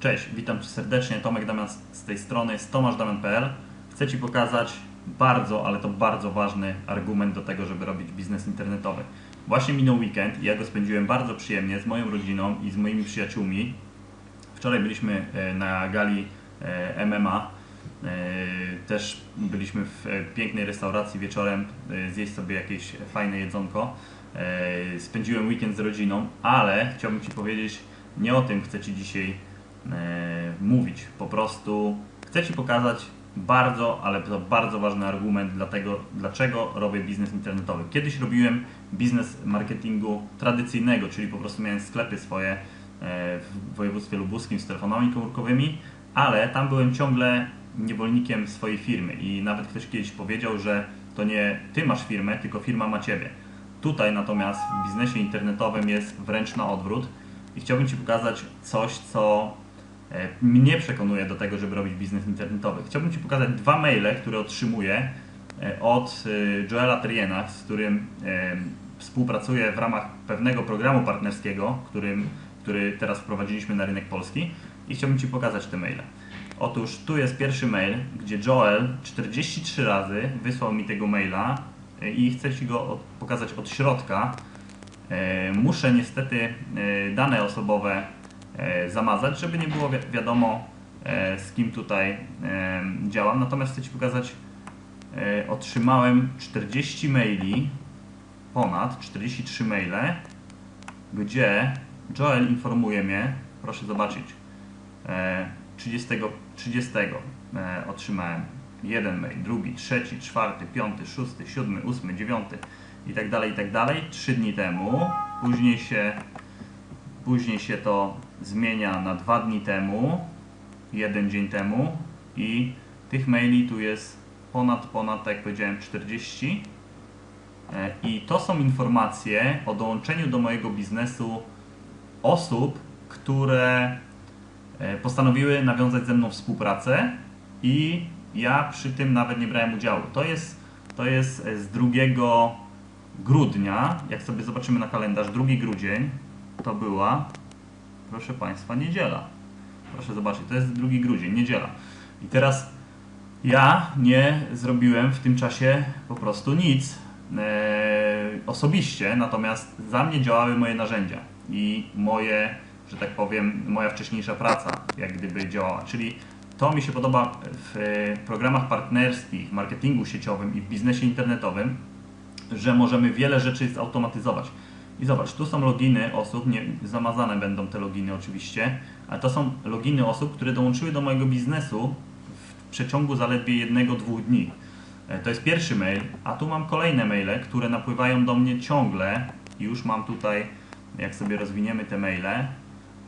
Cześć, witam Cię serdecznie, Tomek Damian z- tej strony, z tomaszdamian.pl. Chcę Ci pokazać bardzo, ale to bardzo ważny argument do tego, żeby robić biznes internetowy. Właśnie minął weekend i ja go spędziłem bardzo przyjemnie z moją rodziną i z moimi przyjaciółmi. Wczoraj byliśmy e, na gali e, MMA. E, Też byliśmy w pięknej restauracji wieczorem zjeść sobie jakieś fajne jedzonko. Spędziłem weekend z rodziną, ale chciałbym Ci powiedzieć, nie o tym chcę Ci dzisiaj mówić. Po prostu chcę Ci pokazać bardzo, ale to bardzo ważny argument dlatego, dlaczego robię biznes internetowy. Kiedyś robiłem biznes marketingu tradycyjnego, czyli po prostu miałem sklepy swoje e, w województwie lubuskim z telefonami komórkowymi, ale tam byłem ciągle niewolnikiem swojej firmy i nawet ktoś kiedyś powiedział, że to nie ty masz firmę, tylko firma ma ciebie. Tutaj natomiast w biznesie internetowym jest wręcz na odwrót i chciałbym Ci pokazać coś, co e, mnie przekonuje do tego, żeby robić biznes internetowy. Chciałbym Ci pokazać dwa maile, które otrzymuję e, od e, Joela Triena, z którym e, współpracuję w ramach pewnego programu partnerskiego, którym, który teraz wprowadziliśmy na rynek polski i chciałbym Ci pokazać te maile. Otóż tu jest pierwszy mail, gdzie Joel 43 razy wysłał mi tego maila e, i chcę Ci go pokazać od środka. E, Muszę niestety e, dane osobowe e, zamazać, żeby nie było wi- wiadomo e, z kim tutaj e, działam. Natomiast chcę Ci pokazać, e, otrzymałem 40 maili, ponad 43 maile, gdzie Joel informuje mnie, proszę zobaczyć, e, 30, 30 e, otrzymałem jeden mail, drugi, trzeci, czwarty, piąty, szósty, siódmy, ósmy, dziewiąty i tak dalej, i tak dalej. Trzy dni temu, później się, później się to zmienia na dwa dni temu, jeden dzień temu i tych maili tu jest ponad, ponad, tak jak powiedziałem, 40. E, I to są informacje o dołączeniu do mojego biznesu osób, które e, postanowiły nawiązać ze mną współpracę i ja przy tym nawet nie brałem udziału. To jest, to jest e, z 2 grudnia, jak sobie zobaczymy na kalendarz, 2 grudzień to była, proszę Państwa, niedziela. Proszę zobaczyć, to jest 2 grudzień, niedziela. I teraz ja nie zrobiłem w tym czasie po prostu nic e, osobiście, natomiast za mnie działały moje narzędzia i moje, że tak powiem, moja wcześniejsza praca, jak gdyby działała. Czyli to mi się podoba w programach partnerskich, marketingu sieciowym i w biznesie internetowym, że możemy wiele rzeczy zautomatyzować. I zobacz, tu są loginy osób, nie, zamazane będą te loginy oczywiście, ale to są loginy osób, które dołączyły do mojego biznesu w przeciągu zaledwie jednego, dwóch dni. E, To jest pierwszy mail, a tu mam kolejne maile, które napływają do mnie ciągle. Już mam tutaj, jak sobie rozwiniemy te maile,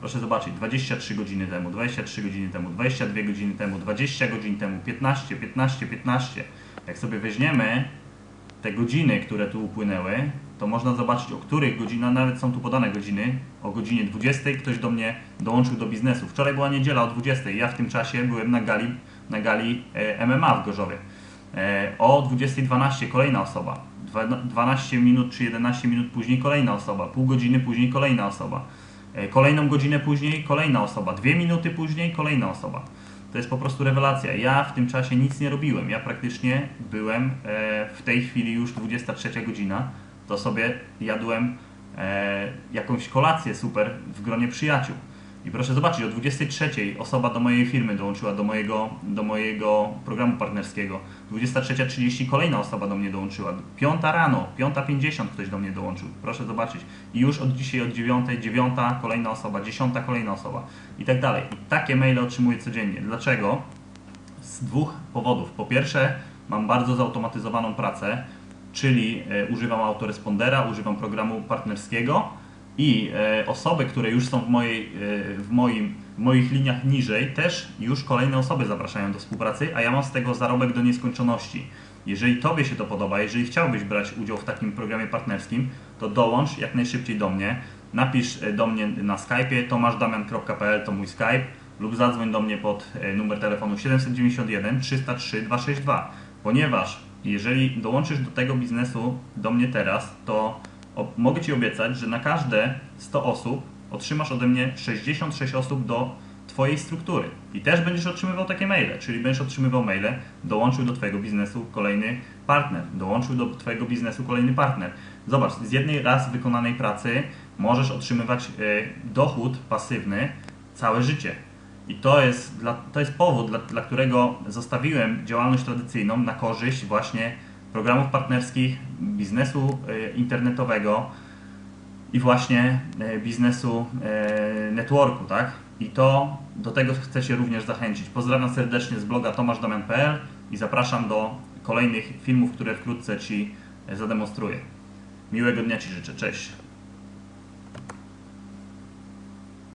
proszę zobaczyć, 23 godziny temu, 23 godziny temu, 22 godziny temu, 20 godzin temu, 15, 15, 15. Jak sobie weźmiemy te godziny, które tu upłynęły, to można zobaczyć, o których godzinach, nawet są tu podane godziny. O godzinie 20 ktoś do mnie dołączył do biznesu. Wczoraj była niedziela o 20. Ja w tym czasie byłem na gali, na gali e, MMA w Gorzowie. E, O 20.12 kolejna osoba. Dwa- 12 minut czy 11 minut później kolejna osoba. Pół godziny później kolejna osoba. E, Kolejną godzinę później kolejna osoba. Dwie minuty później kolejna osoba. To jest po prostu rewelacja. Ja w tym czasie nic nie robiłem. Ja praktycznie byłem w tej chwili już 23 godzina. To sobie jadłem e, jakąś kolację super w gronie przyjaciół. I proszę zobaczyć, o 23 osoba do mojej firmy dołączyła do mojego, do mojego programu partnerskiego. 23.30 kolejna osoba do mnie dołączyła. 5 rano, 5.50 ktoś do mnie dołączył. Proszę zobaczyć. I już od dzisiaj od 9, 9 kolejna osoba, 10 kolejna osoba i tak dalej. I takie maile otrzymuję codziennie. Dlaczego? Z dwóch powodów. Po pierwsze, mam bardzo zautomatyzowaną pracę, czyli e, używam autorespondera, używam programu partnerskiego i e, osoby, które już są w, mojej, e, w, moim, w moich liniach niżej, też już kolejne osoby zapraszają do współpracy, a ja mam z tego zarobek do nieskończoności. Jeżeli Tobie się to podoba, jeżeli chciałbyś brać udział w takim programie partnerskim, to dołącz jak najszybciej do mnie. Napisz do mnie na Skype'ie tomaszdamian.pl to mój Skype lub zadzwoń do mnie pod numer telefonu 791 303 262, ponieważ jeżeli dołączysz do tego biznesu do mnie teraz, to mogę Ci obiecać, że na każde 100 osób otrzymasz ode mnie 66 osób do Twojej struktury. I też będziesz otrzymywał takie maile, czyli będziesz otrzymywał maile, dołączył do Twojego biznesu kolejny partner, dołączył do Twojego biznesu kolejny partner. Zobacz, z jednej raz wykonanej pracy możesz otrzymywać e, dochód pasywny całe życie. I to jest, dla, to jest powód, dla, dla którego zostawiłem działalność tradycyjną na korzyść właśnie programów partnerskich, biznesu e, internetowego i właśnie e, biznesu e, networku, tak? I to do tego chcę się również zachęcić. Pozdrawiam serdecznie z bloga tomaszdamian.pl i zapraszam do kolejnych filmów, które wkrótce Ci zademonstruję. Miłego dnia Ci życzę. Cześć.